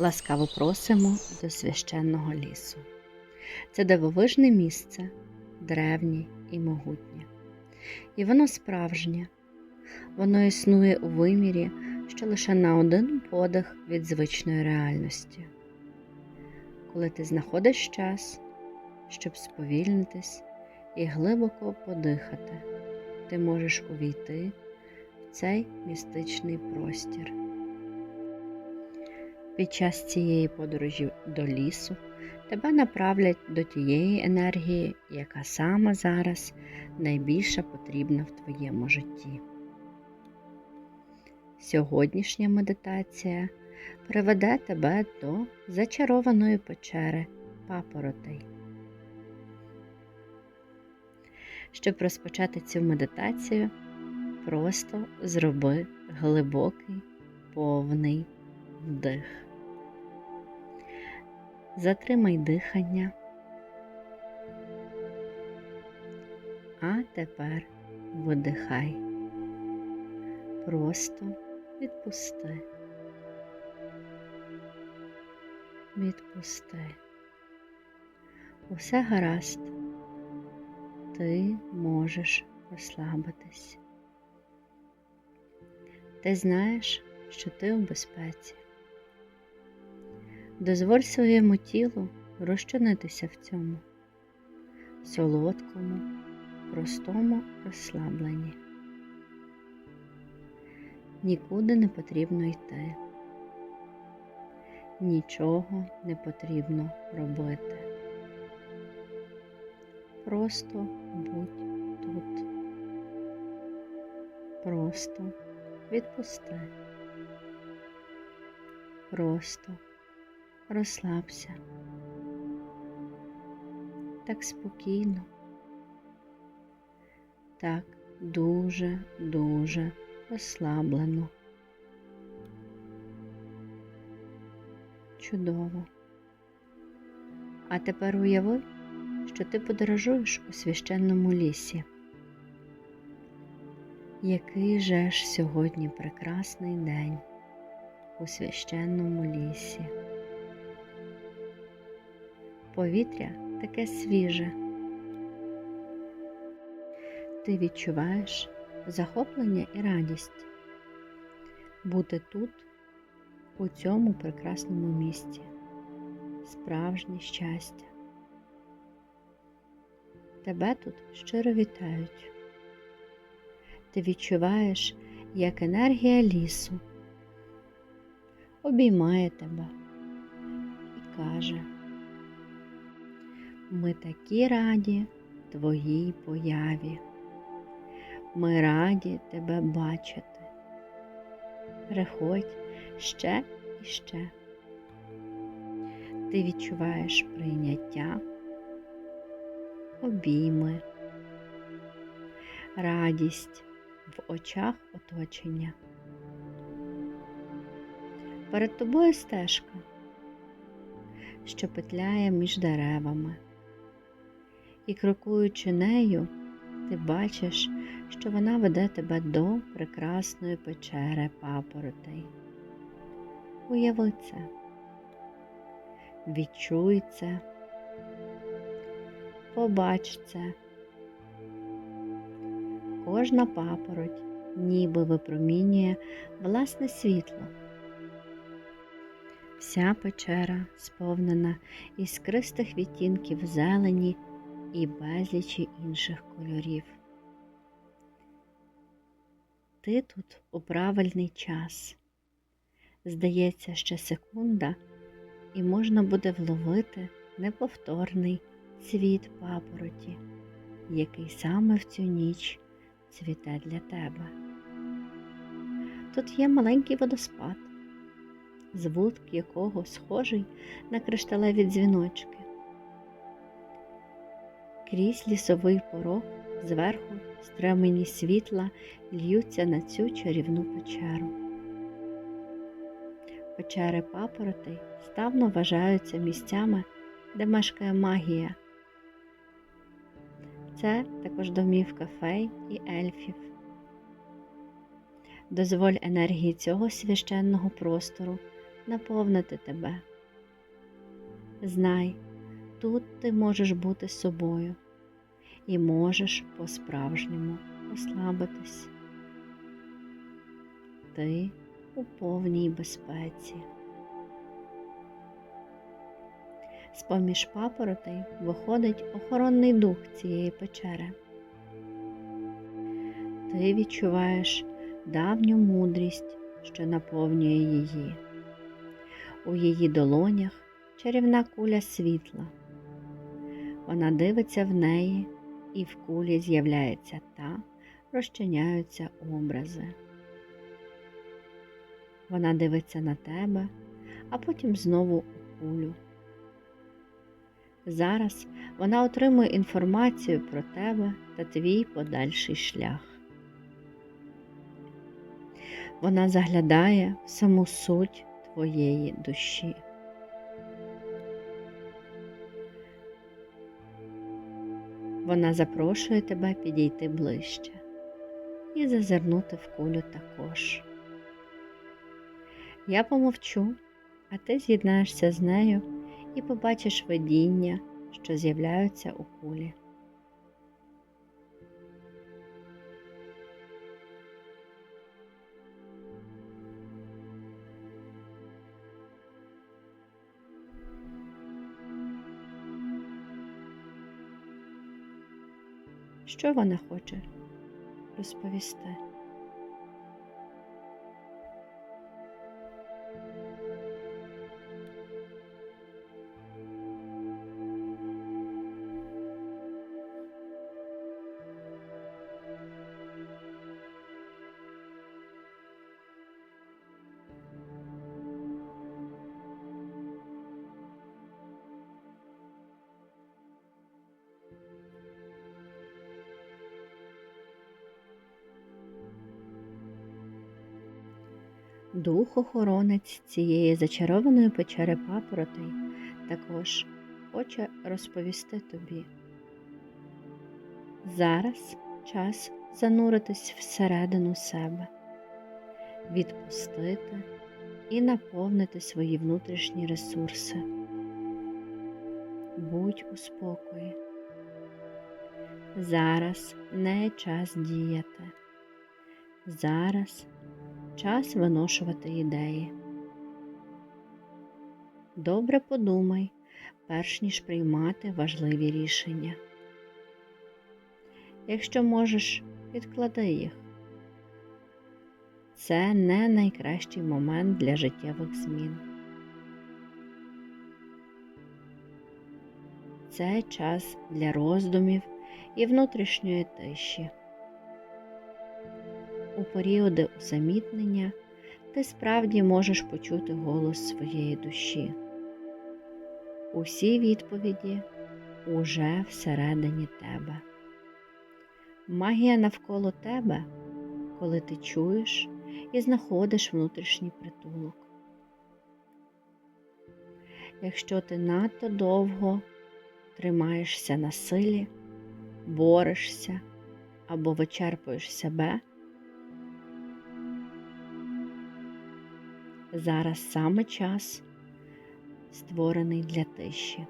Ласкаво просимо до священного лісу. Це дивовижне місце, древнє і могутнє. І воно справжнє. Воно існує у вимірі, що лише на один подих від звичної реальності. Коли ти знаходиш час, щоб сповільнитись і глибоко подихати, ти можеш увійти в цей містичний простір. Під час цієї подорожі до лісу тебе направлять до тієї енергії, яка саме зараз найбільше потрібна в твоєму житті. Сьогоднішня медитація приведе тебе до зачарованої печери папоротей. Щоб розпочати цю медитацію, просто зроби глибокий повний вдих. Затримай дихання. А тепер видихай. Просто відпусти. Відпусти. Усе гаразд. Ти можеш розслабитись. Ти знаєш, що ти у безпеці. Дозволь своєму тілу розчинитися в цьому солодкому, простому розслабленні. Нікуди не потрібно йти, нічого не потрібно робити. Просто будь тут. Просто відпусти. Просто розслабся. Так спокійно, так дуже-дуже розслаблено. Чудово. А тепер уяви, що ти подорожуєш у священному лісі. Який же ж сьогодні прекрасний день у священному лісі. Повітря таке свіже. Ти відчуваєш захоплення і радість бути тут, у цьому прекрасному місці, справжнє щастя. Тебе тут щиро вітають. Ти відчуваєш, як енергія лісу обіймає тебе і каже, ми такі раді твоїй появі. Ми раді тебе бачити. Приходь ще і ще. Ти відчуваєш прийняття, обійми, радість в очах оточення. Перед тобою стежка, що петляє між деревами, і крокуючи нею, ти бачиш, що вона веде тебе до прекрасної печери папоротей. Уяви це, відчуй це, побач це. Кожна папороть ніби випромінює власне світло. Вся печера сповнена іскристих відтінків зелені і безлічі інших кольорів. Ти тут у правильний час. Здається, ще секунда, і можна буде вловити неповторний цвіт папороті, який саме в цю ніч цвіте для тебе. Тут є маленький водоспад, звук якого схожий на кришталеві дзвіночки. Крізь лісовий порог зверху стремені світла льються на цю чарівну печеру. Печери папоротей ставно вважаються місцями, де мешкає магія. Це також домівка фей і ельфів. Дозволь енергії цього священного простору наповнити тебе. Знай, тут ти можеш бути собою і можеш по-справжньому розслабитись. Ти у повній безпеці. З-поміж папоротей виходить охоронний дух цієї печери. Ти відчуваєш давню мудрість, що наповнює її. У її долонях чарівна куля світла. Вона дивиться в неї, і в кулі з'являється та, розчиняються образи. Вона дивиться на тебе, а потім знову у кулю. Зараз вона отримує інформацію про тебе та твій подальший шлях. Вона заглядає в саму суть твоєї душі. Вона запрошує тебе підійти ближче і зазирнути в кулю також. Я помовчу, а ти з'єднаєшся з нею і побачиш видіння, що з'являються у кулі. Що вона хоче розповісти? Дух-охоронець цієї зачарованої печери папоротей також хоче розповісти тобі. Зараз час зануритись всередину себе, відпустити і наповнити свої внутрішні ресурси. Будь у спокої. Зараз не час діяти. Зараз час виношувати ідеї. Добре подумай, перш ніж приймати важливі рішення. Якщо можеш, відклади їх. Це не найкращий момент для життєвих змін. Це час для роздумів і внутрішньої тиші. У періоди усамітнення ти справді можеш почути голос своєї душі. Усі відповіді уже всередині тебе. Магія навколо тебе, коли ти чуєш і знаходиш внутрішній притулок. Якщо ти надто довго тримаєшся на силі, борешся або вичерпуєш себе, зараз саме час, створений для тиші.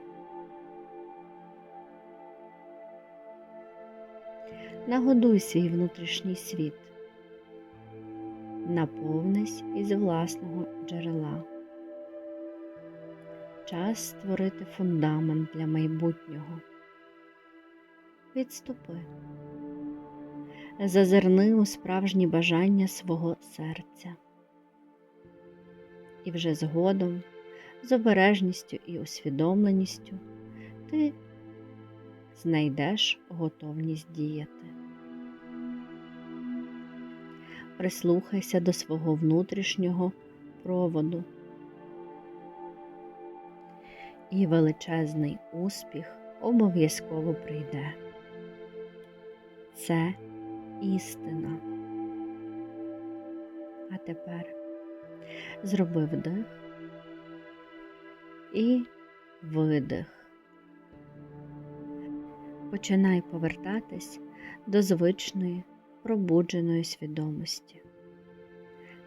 Нагодуй свій внутрішній світ, наповнись із власного джерела. Час створити фундамент для майбутнього. Відступи, зазирни у справжні бажання свого серця. І вже згодом, з обережністю і усвідомленістю, ти знайдеш готовність діяти. Прислухайся до свого внутрішнього проводу. І величезний успіх обов'язково прийде. Це істина. А тепер зроби вдих і видих. Починай повертатись до звичної пробудженої свідомості,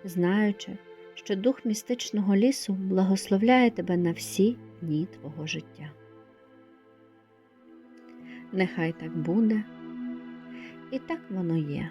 знаючи, що дух містичного лісу благословляє тебе на всі дні твого життя. Нехай так буде, і так воно є.